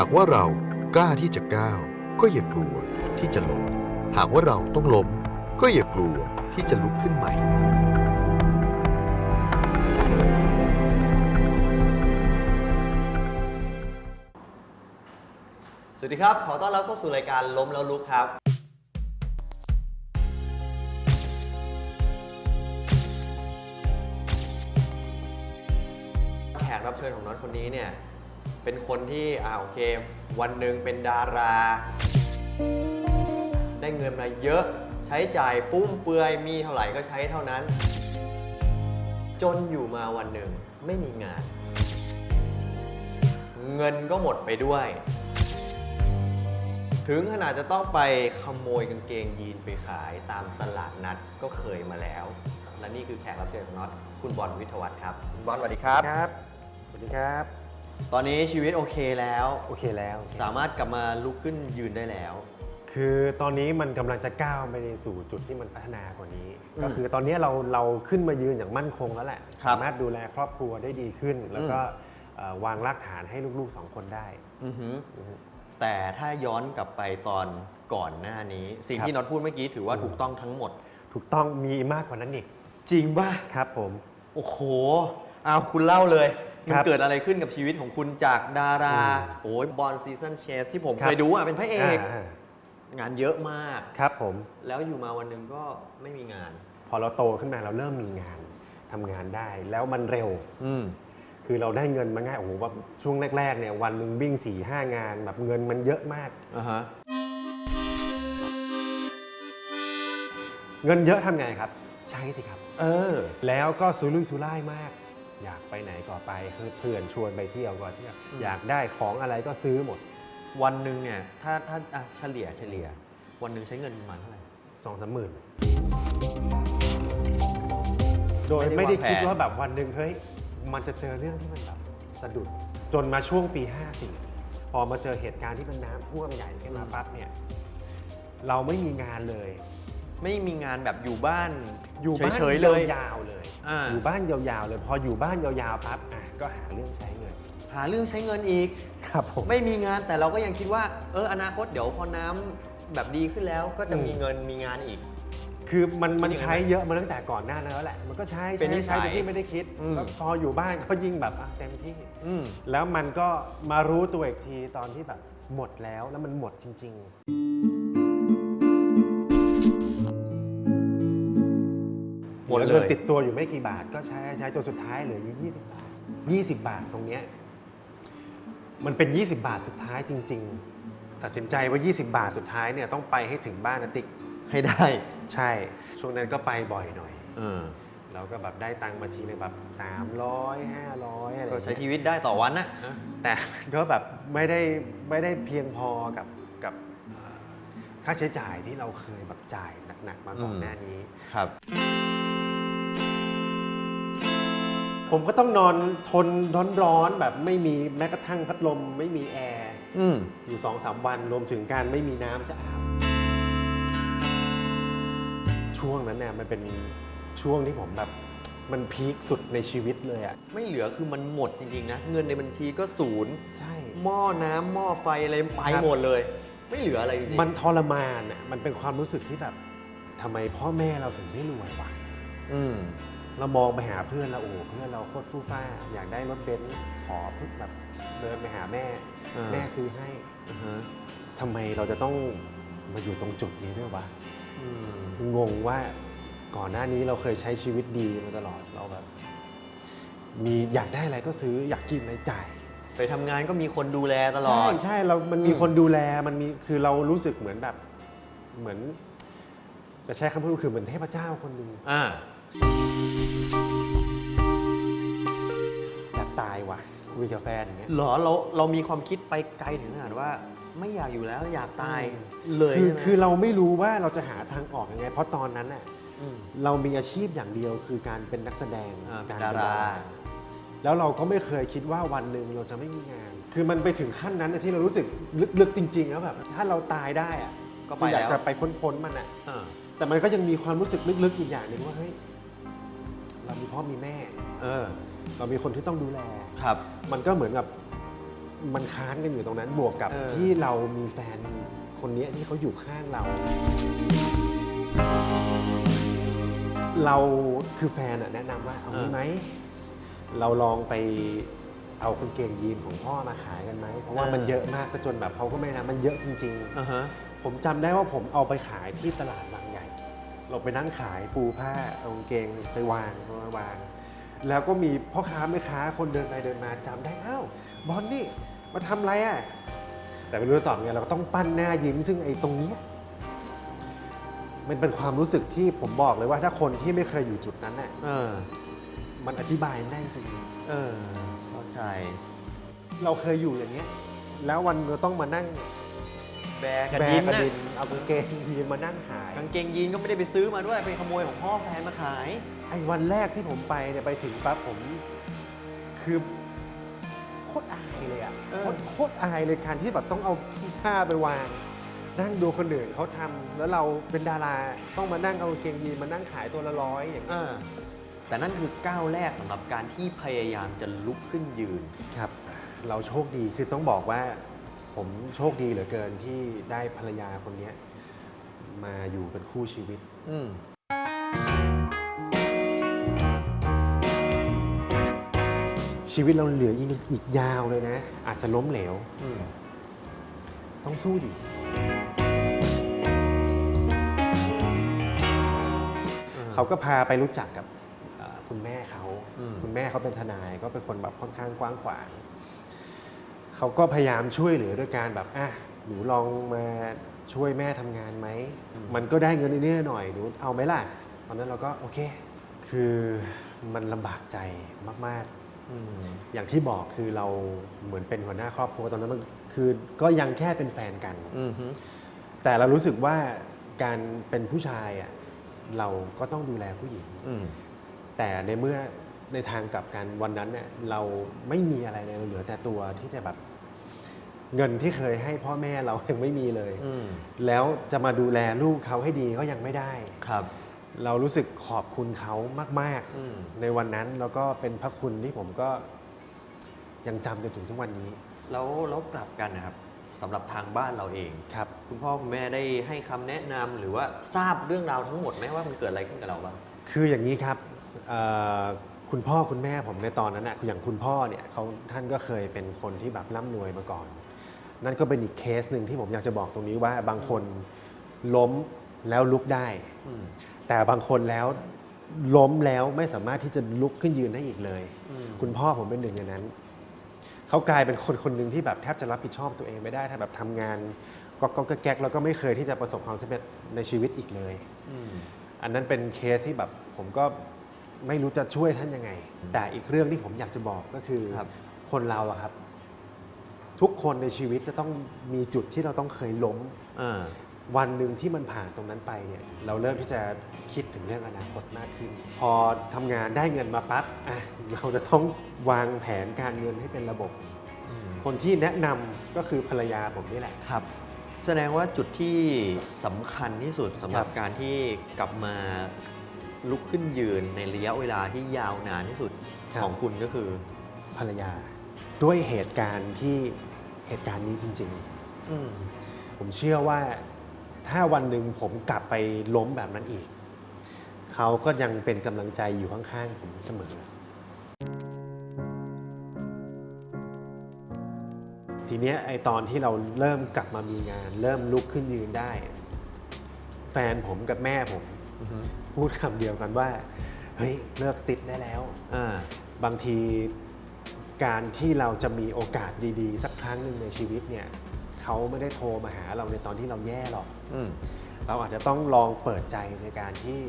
หากว่าเรากล้าที่จะก้าว ก็อย่ากลัวที่จะล้ม หากว่าเราต้องล้ม ก็อย่ากลัวที่จะลุกขึ้นใหม่ สวัสดีครับ ขอต้อนรับเข้าสู่รายการล้มแล้วลุกครับ แขกรับเชิญของน้องคนนี้เนี่ย เป็นคนที่อ่าโอเค วันหนึ่งเป็นดารา ได้เงินมาเยอะ ใช้จ่ายปุ้มเปือยมีเท่าไหร่ก็ใช้เท่านั้น จนอยู่มาวันหนึ่งไม่มีงาน เงินก็หมดไปด้วย ถึงขนาดจะต้องไปขโมยกางเกงยีนไปขายตามตลาดนัดก็เคยมาแล้ว และนี่คือแขกรับเชิญของน็อตคุณบอลวิทยาวัฒน์ครับคุณบอลสวัสดีครับ ครับ สวัสดีครับ ตอนนี้ชีวิตโอเคแล้ว โอเคแล้วสามารถกลับมาลุกขึ้นยืนได้แล้ว คือตอนนี้มันกำลังจะก้าวไปสู่จุดที่มันพัฒนากว่านี้ อืมก็คือตอนนี้เราเราขึ้นมายืนอย่างมั่นคงแล้วแหละ ครับสามารถดูแลครอบครัวได้ดีขึ้น แล้วก็เอ่อวางรากฐานให้ลูกๆสองคนได้ อือหือแต่ถ้าย้อนกลับไปตอนก่อนหน้านี้ สิ่งครับ ที่น็อตพูดเมื่อกี้ถือว่าถูกต้องทั้งหมด ถูกต้องมีมากกว่านั้นอีก จริงป่ะ ครับผม โอ้โห เอาคุณเล่าเลย มันครับเกิดอะไรขึ้นกับชีวิตของคุณจากดาราอืมโอ้ยบอลซีซันเชฟที่ผมครับเคยดูอะเป็นพระเอกอ่างานเยอะมากครับผม แล้วอยู่มาวันหนึ่งก็ไม่มีงาน พอเราโตขึ้นมาเราเริ่มมีงานทำงานได้แล้วมันเร็ว อืมคือเราได้เงินมาง่ายโอ้โหแบบช่วงแรกๆเนี่ยวันหนึ่งวิ่ง4ี่ห้างานแบบเงินมันเยอะมากอ่าฮะเงินเยอะทำไงครับ ใช้สิครับ เออ แล้วก็สุรุ่ยสุร่ายมาก อยากไปไหนก็ไปคือเพื่อนชวนไปเที่ยวก็เที่ยวอืมอยากได้ของอะไรก็ซื้อหมด วันหนึ่งเนี่ยถ้าถ้าอะเฉลี่ยเฉลี่ย วันหนึ่งใช้เงินประมาณเท่าไหร่ สองสามหมื่นโดยไม่ไม่ได้ได้คิดวางแผนว่าแบบวันหนึ่งเฮ้ยมันจะเจอเรื่องที่มันแบบสะดุดจนมาช่วงปี 54 พอมาเจอเหตุการณ์ที่มันน้ำท่วมใหญ่ขึ้นมาปั๊บเนี่ย เราไม่มีงานเลย ไม่มีงานแบบอยู่บ้านอยู่บ้านเฉยๆเลย ยาวๆเลยอ่า อยู่บ้านยาวๆเลย พออยู่บ้านยาวๆปั๊บอะก็หาเรื่องใช้เงินหาเรื่องใช้เงินอีก ครับผม ไม่มีงานแต่เราก็ยังคิดว่า เอออนาคตเดี๋ยวพอน้ำแบบดีขึ้นแล้วก็จะอืมมีเงินมีงานอีก คือมันมันเป็นยังไงใช้เยอะมาตั้งแต่ก่อนหน้านั้นแล้วแหละ มันก็ใช้เป็นนิใช้สัยใช้โดยที่ไม่ได้คิดอืม แล้วพออยู่บ้านก็ยิ่งแบบอะเต็มที่ อืม แล้วมันก็มารู้ตัวอีกทีตอนที่แบบหมดแล้วแล้วมันหมดจริง ๆ หมดเลยงินติดตัวอยู่ไม่กี่บาทก็ใช้ใช้จนสุดท้ายเหลืออยู่20 บาท 20 บาทตรงเนี้ยมันเป็น 20 บาทสุดท้ายจริง ๆ ตัดสินใจว่า 20 บาทสุดท้ายเนี่ยต้องไปให้ถึงบ้านนะติ๊กให้ได้ใช่ ช่วงนั้นก็ไปบ่อยหน่อย เออเราก็แบบได้ตังค์มาทีนึงแบบ 300 500อะไรก็ใช้อย่างชีเงี้ยวิตได้ต่อวันนะ แต่ ก็แบบไม่ได้ไม่ได้เพียงพอกับกับเอ่อค่าใช้จ่ายที่เราเคยแบบจ่ายหนักๆมาก่อนอืม หน้านี้ ครับ ผมก็ต้องนอนทนร้อนๆแบบไม่มีแม้กระทั่งพัดลมไม่มีแอร์อืมอยู่2อสวันรวมถึงการไม่มีน้ำจะอาบช่วงนั้นเนี่ยมันเป็นช่วงที่ผมแบบมันพีคสุดในชีวิตเลยอะไม่เหลือคือมันหมดจริงๆนะ เงินในบัญชีก็ศูนย์ ใช่ หม้อน้ำหม้อไฟอะไรไปครับหมดเลย ไม่เหลืออะไรจริงๆมันทรมานอะมันเป็นความรู้สึกที่แบบทำไมพ่อแม่เราถึงไม่รวยวะอืม เรามองไปหาเพื่อนเราโอ้โหเพื่อนเราโคตรฟู่ฟ้า อยากได้รถเบนซ์ขอพึ่งแบบเดินไปหาแม่ อ่า แม่ซื้อให้อ่าฮะทำไมเราจะต้องมาอยู่ตรงจุดนี้ด้วยวะอืมคืองงว่าก่อนหน้านี้เราเคยใช้ชีวิตดีมาตลอดเราแบบ มีอยากได้อะไรก็ซื้ออยากกินอะไรจ่าย ไปทำงานก็มีคนดูแลตลอใช่ดใช่เรา มันมีอืมคนดูแล มันมี คือเรารู้สึกเหมือนแบบ เหมือน จะใช้คำพูดคือเหมือนเทพเจ้าคนหนึ่งอ่า อยากตายว่ะคุยกับแฟนอย่างเงี้ยเหรอเราเรามีความคิดไปไกลถึงขนาดว่า ไม่อยากอยู่แล้วอยากตายเลยคือใช่ไหม คือเราไม่รู้ว่าเราจะหาทางออกยังไง เพราะตอนนั้นน่ะมเรามีอาชีพอย่างเดียวคือการเป็นนักแสดงอ่าเป็นกดารา แล้วเราก็ไม่เคยคิดว่าวันหนึ่งเราจะไม่มีงาน คือมันไปถึงขั้นนั้นน่ะที่เรารู้สึกลึกๆจริงๆแล้วแบบถ้าเราตายได้อะก็ไปคืออยากแล้ว จะไปค้นๆมันอะอ่าแต่มันก็ยังมีความรู้สึกลึกๆอีกอย่างหนึ่งว่าเฮ้ย เรามีพ่อมีแม่ เออ เรามีคนที่ต้องดูแล ครับ มันก็เหมือนกับมันค้านกันอยู่ตรงนั้นบวกกับเออ ที่เรามีแฟนคนเนี้ยที่เขาอยู่ข้างเรา เราคือแฟนอะแนะนำว่าเอางี้ไหม เราลองไปเอากางเกงยีนของพ่อมาขายกันไหม เพราะว่ามันเยอะมากซะจนแบบเขาก็ไม่นะมันเยอะจริง ๆ อ่าฮะ ผมจำได้ว่าผมเอาไปขายที่ตลาดบางใหญ่ เราไปนั่งขายปูผ้าเอากางเกงไปวางมาวาง แล้วก็มีพ่อค้าแม่ค้าคนเดินไปเดินมาจำได้อ้าวบอลนี่มาทำอะไรอะแต่ไม่รู้จะตอบไงเราก็ต้องปั้นหน้ายิ้มซึ่งไอ้ตรงเนี้ยมันเป็นความรู้สึกที่ผมบอกเลยว่าถ้าคนที่ไม่เคยอยู่จุดนั้นน่ะเออ มันอธิบายไม่ได้จริงเออ เข้าใจ เราเคยอยู่อย่างเงี้ย แล้ววันเราต้องมานั่ง แบกกับแบยิกนกระนะดินเอากางเกงยีนมานั่งขาย กางเกงยีนก็ไม่ได้ไปซื้อมาด้วยไปขโมยของพ่อแฟนมาขาย ไอ้วันแรกที่ผมไปเนี่ยไปถึงปั๊บผม คือโคตรอายเลยอะเออ โคตรโคตรอายเลยการที่แบบต้องเอาผ้าไปวาง นั่งดูคนอื่นเขาทำแล้วเราเป็นดาราต้องมานั่งเอากางเกงยีนมานั่งขายตัวละร้อยอย่างเอนี้อแต่นั่นคือก้าวแรกสำหรับการที่พยายามจะลุกขึ้นยืน ครับ เราโชคดีคือต้องบอกว่า ผมโชคดีเหลือเกินที่ได้ภรรยาคนเนี้ยมาอยู่เป็นคู่ชีวิต อืมชีวิตเราเหลืออีกอีกยาวเลยนะ อาจจะล้มเหลว อืมต้องสู้ดิเขาก็พาไปรู้จักกับเอ่อคุณแม่เขา อืม คุณแม่เขาเป็นทนายก็เป็นคนแบบค่อนข้างกว้างขวาง เขาก็พยายามช่วยเหลือด้วยการแบบอะหนูลองมาช่วยแม่ทำงานไหม มันก็ได้เงินนิดๆหน่อยๆหนูเอาไหมล่ะ ตอนนั้นเราก็โอเค คือมันลำบากใจมากอืมๆอย่างที่บอกคือเราเหมือนเป็นหัวหน้าครอบครัวตอนนั้นมันคือก็ยังแค่เป็นแฟนกัน อืมฮึแต่เรารู้สึกว่าการเป็นผู้ชายอะเราก็ต้องดูแลผู้หญิง อืมแต่ในเมื่อ ในทางกลับกันวันนั้นเนี่ยเราไม่มีอะไรเลยเราเหลือแต่ตัวที่จะแบบเงินที่เคยให้พ่อแม่เรายังไม่มีเลย อืมแล้วจะมาดูแลลูกเขาให้ดีก็ยังไม่ได้ ครับ เรารู้สึกขอบคุณเขามาก อืม ๆ ในวันนั้นแล้วก็เป็นพระคุณที่ผมก็ยังจำจนถึงทุกวันนี้แล้วแล้วกลับกันนะครับสำหรับทางบ้านเราเอง ครับ คุณพ่อคุณแม่ได้ให้คำแนะนำหรือว่าทราบเรื่องราวทั้งหมดไหมว่ามันเกิดอะไรขึ้นกับเราบ้าง คืออย่างนี้ครับเอ่อ คุณพ่อคุณแม่ผมในตอนนั้นนะอย่างคุณพ่อเนี่ยเขาท่านก็เคยเป็นคนที่แบบร่ำรวยมาก่อน นั่นก็เป็นอีกเคสหนึ่งที่ผมอยากจะบอกตรงนี้ว่าบางคนล้มแล้วลุกได้อืมแต่บางคนแล้วล้มแล้วไม่สามารถที่จะลุกขึ้นยืนได้อีกเลยอืมคุณพ่อผมเป็นหนึ่งในนั้น เขากลายเป็นคนคนหนึ่งที่แบบแทบจะรับผิดชอบตัวเองไม่ได้ถ้าแบบทำงานก็ก็แก๊กๆแล้วก็ไม่เคยที่จะประสบความสำเร็จในชีวิตอีกเลยอืมอันนั้นเป็นเคสที่แบบผมก็ ไม่รู้จะช่วยท่านยังไง แต่อีกเรื่องที่ผมอยากจะบอกก็คือครับคนเราอะครับ ทุกคนในชีวิตจะต้องมีจุดที่เราต้องเคยล้ม อ่า วันหนึ่งที่มันผ่านตรงนั้นไปเนี่ยเราเริ่มที่จะคิดถึงเรื่องอนาคตมากขึ้น พอทำงานได้เงินมาปั๊บอะเราจะต้องวางแผนการเงินให้เป็นระบบ คนที่แนะนำก็คือภรรยาผมนี่แหละ ครับ แสดงว่าจุดที่สำคัญที่สุดสำหรับครับ การที่กลับมา ลุกขึ้นยืนในระยะเวลาที่ยาวนานที่สุดของคุณก็คือ ภรรยา ด้วยเหตุการณ์ที่เหตุการณ์นี้จริง อืมๆ ผมเชื่อว่าถ้าวันหนึ่งผมกลับไปล้มแบบนั้นอีก เขาก็ยังเป็นกำลังใจอยู่ข้างๆผมเสมอ ทีเนี้ยไอตอนที่เราเริ่มกลับมามีงาน เริ่มลุกขึ้นยืนได้ แฟนผมกับแม่ผม อือฮึ พูดคำเดียวกันว่า เฮ้ย เลิกติดได้แล้วอ่าบางทีการที่เราจะมีโอกาสดีๆ สักครั้งหนึ่งในชีวิตเนี่ยเขาไม่ได้โทรมาหาเราในตอนที่เราแย่หรอกอืมเราอาจจะต้องลองเปิดใจในการที่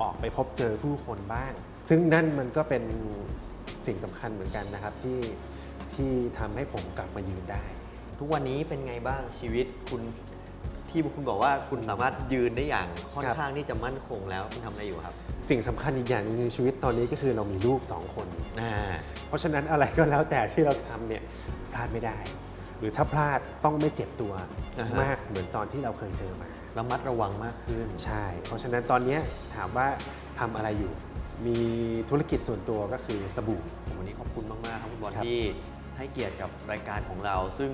ออกไปพบเจอผู้คนบ้าง ซึ่งนั่นมันก็เป็นสิ่งสำคัญเหมือนกันนะครับที่ที่ทำให้ผมกลับมายืนได้ ทุกวันนี้เป็นไงบ้างชีวิตคุณ ที่คุณบอกว่าคุณสามารถยืนได้อย่างค่อนครับข้างที่จะมั่นคงแล้วคุณทำอะไรอยู่ครับ สิ่งสำคัญอีกอย่างหนึงในชีวิตตอนนี้ก็คือเรามีลูกสองคน อ่า เพราะฉะนั้นอะไรก็แล้วแต่ที่เราทำเนี่ยพลาดไม่ได้ หรือถ้าพลาดต้องไม่เจ็บตัวอ่าฮะ มากเหมือนตอนที่เราเคยเจอมา ระมัดระวังมากขึ้น ใช่ เพราะฉะนั้นตอนเนี้ยถามว่าทำอะไรอยู่ มีธุรกิจส่วนตัวก็คือสบู่ วันนี้ขอบคุณมาก ๆ ครับคุณบอลครับที่ให้เกียรติกับรายการของเรา ซึ่ง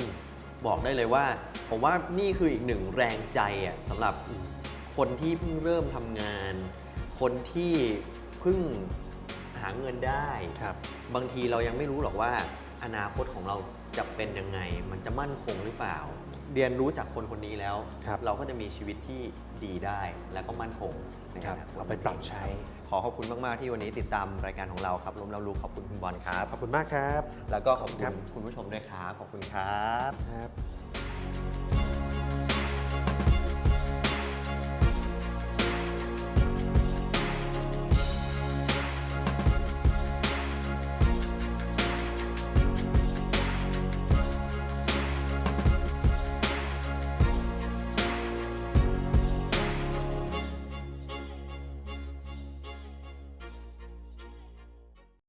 บอกได้เลยว่า ผมว่านี่คืออีกหนึ่งแรงใจอะสำหรับคนที่เพิ่งเริ่มทำงาน คนที่เพิ่งหาเงินได้ครับ บางทีเรายังไม่รู้หรอกว่า อนาคตของเราจะเป็นยังไง มันจะมั่นคงหรือเปล่า เรียนรู้จากคนคนนี้แล้วครับเราก็จะมีชีวิตที่ดีได้และก็มั่นคงในครับอนาคตเอาไปปรับใช้ ขอขอบคุณมาก ๆ ที่วันนี้ติดตามรายการของเราครับล้มแล้วรู้ขอบคุณคุณบอลครับ ขอบคุณมากครับ แล้วก็ขอบคุครัณบคุณผู้ชมด้วยครับ ขอบคุณครับครับ